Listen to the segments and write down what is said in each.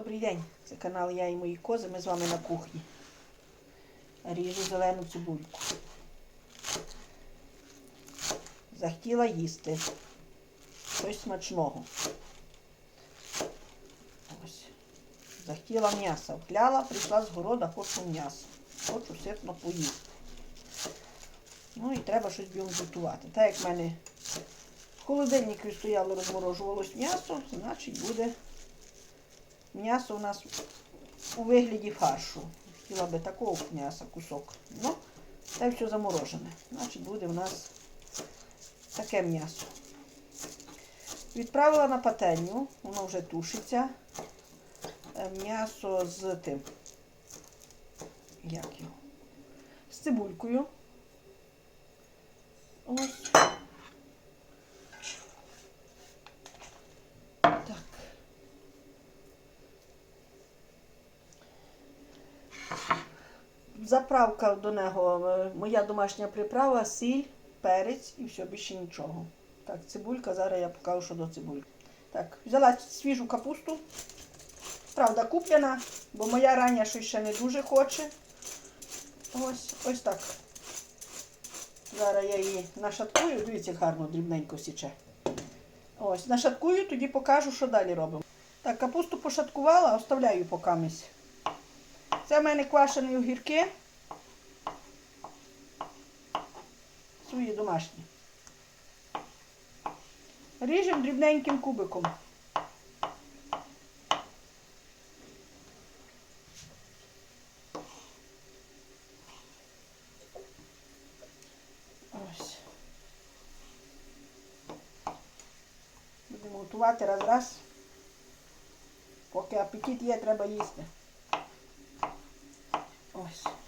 Добрий день, це канал Я і мої кози. Ми з вами на кухні. Ріжу зелену цибульку. Захотіла їсти. Щось смачного. Ось. Захотіла м'яса. Вкляла, прийшла з города, хочу м'ясо. Хочу ситно поїсти. Ну і треба щось бігом готувати. Так як в мене в холодильнику стояло, розморожувалось м'ясо, значить буде м'ясо у нас у вигляді фаршу. Хотіла би такого м'яса, кусок. Ну, це все заморожене. Значить, буде в нас таке м'ясо. Відправила на пательню, воно вже тушиться. Е, М'ясо з тим. Як його? З цибулькою. Ось. Заправка до нього, е, моя домашня приправа, сіль, перець і все, більше нічого. Так, цибулька, зараз я покажу, що до цибульки. Так, взяла свіжу капусту. Правда, куплена, бо моя рання щось ще не дуже хоче. Ось, ось так. Зараз я її нашаткую, дивіться, гарно дрібненько січе. Ось, нашаткую, тоді покажу, що далі робимо. Так, капусту пошаткувала, оставляю покамість. Це в мене квашені огірки. Свої домашні. Ріжемо дрібненьким кубиком. Ось. Будемо готувати раз-раз. Поки апетит є, треба їсти. Ось.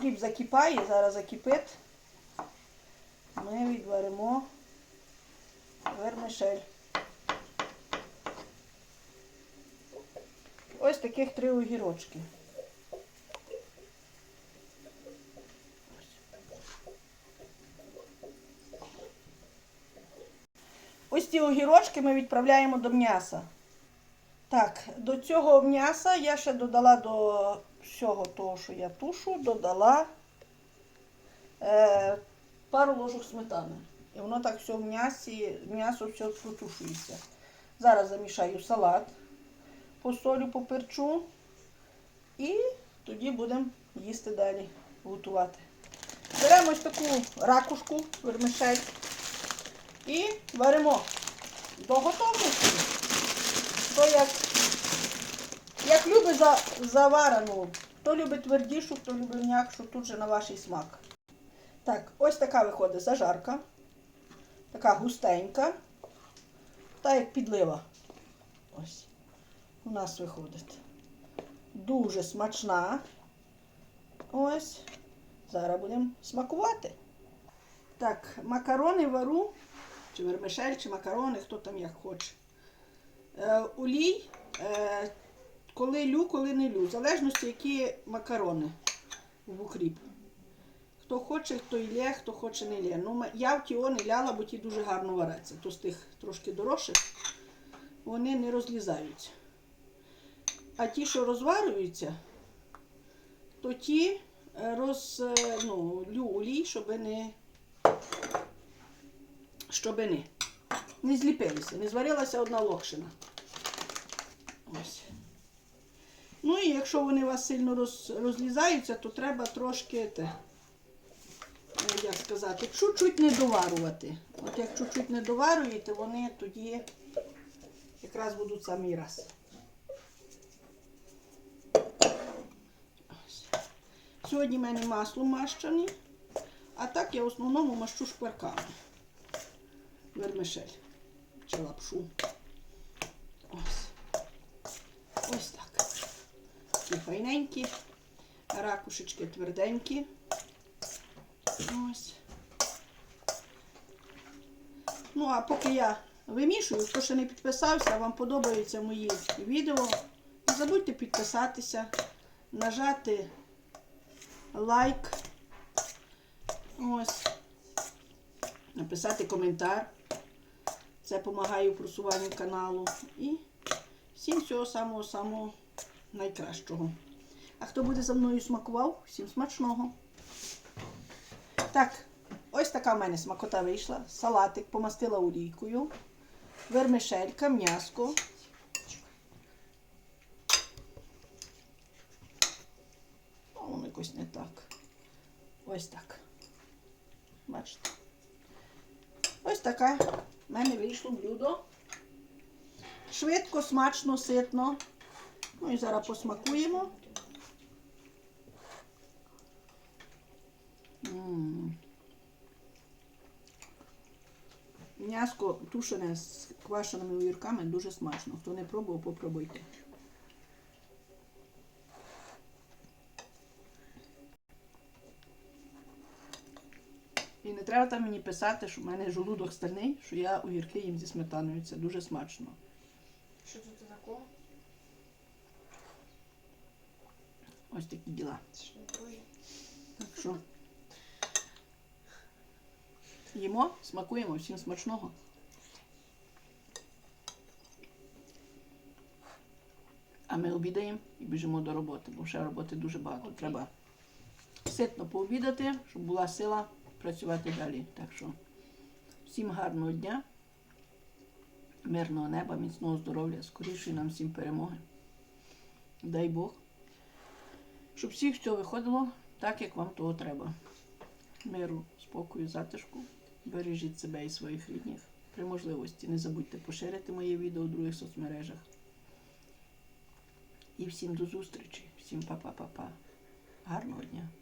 Окріп закипає, зараз закипить. Ми відваримо вермишель. Ось таких три огірочки. Ось ці огірочки ми відправляємо до м'яса. Так, до цього м'яса я ще додала до всього того, що я тушу, додала е, пару ложок сметани. І воно так все в м'ясі, м'ясо все протушується. Зараз замішаю салат, посолю, поперчу і тоді будемо їсти далі, готувати. Беремо ось таку ракушку, вермишель і варимо до готовності. То як, як любить за, заварену, хто любить твердішу, хто любить м'якшу, тут же на ваш смак. Так, ось така виходить зажарка. Така густенька. Та як підлива. Ось. У нас виходить. Дуже смачна. Ось. Зараз будемо смакувати. Так, макарони вару, чи вермишель, чи макарони, хто там як хоче. Е, олій, е, коли лю, коли не лю. В залежності, які макарони в укріп. Хто хоче, хто і лє, хто хоче не лє. Ну, я в тіо не ляла, бо ті дуже гарно варяться. То з тих трошки дорожчих, вони не розлізаються. А ті, що розварюються, то ті е, роз, е, ну, лю олій, щоб не, щоб не, не зліпилися, не зварилася одна локшина. Ось. Ну і якщо вони у вас сильно роз, розлізаються, то треба трошки те, е, як сказати, чуть-чуть не доварувати. От як чуть-чуть не доварюєте, вони тоді якраз будуть самий раз. Сьогодні в мене масло мащене, а так я в основному мащу шкварками. Вермишель чи лапшу. Ось. Ось так. Такі файненькі, ракушечки тверденькі. Ось. Ну, а поки я вимішую, хто ще не підписався, вам подобаються мої відео, не забудьте підписатися, нажати лайк. Ось. Написати коментар. Це допомагає в просуванню каналу. І всім всього самого-самого найкращого. А хто буде за мною смакував, всім смачного. Так, ось така в мене смакота вийшла. Салатик помастила олійкою, вермишелька, м'яско. Воно якось не так. Ось так. Бачите. Ось таке в мене вийшло блюдо. Швидко, смачно, ситно. Ну і зараз посмакуємо. М'яско тушене з квашеними огірками дуже смачно. Хто не пробував, попробуйте. І не треба там мені писати, що в мене жолудок стальний, що я огірки їм зі сметаною. Це дуже смачно. Що тут такого? Ось такі діла. Так що їмо, смакуємо, всім смачного. А ми обідаємо і біжимо до роботи, бо ще роботи дуже багато. Окей. Треба ситно пообідати, щоб була сила працювати далі. Так що всім гарного дня, мирного неба, міцного здоров'я, скорішої нам всім перемоги. Дай Бог щоб всіх все виходило так, як вам того треба. Миру, спокою, затишку. Бережіть себе і своїх рідних. При можливості не забудьте поширити моє відео у других соцмережах. І всім до зустрічі, всім па-па-па-па. Гарного дня!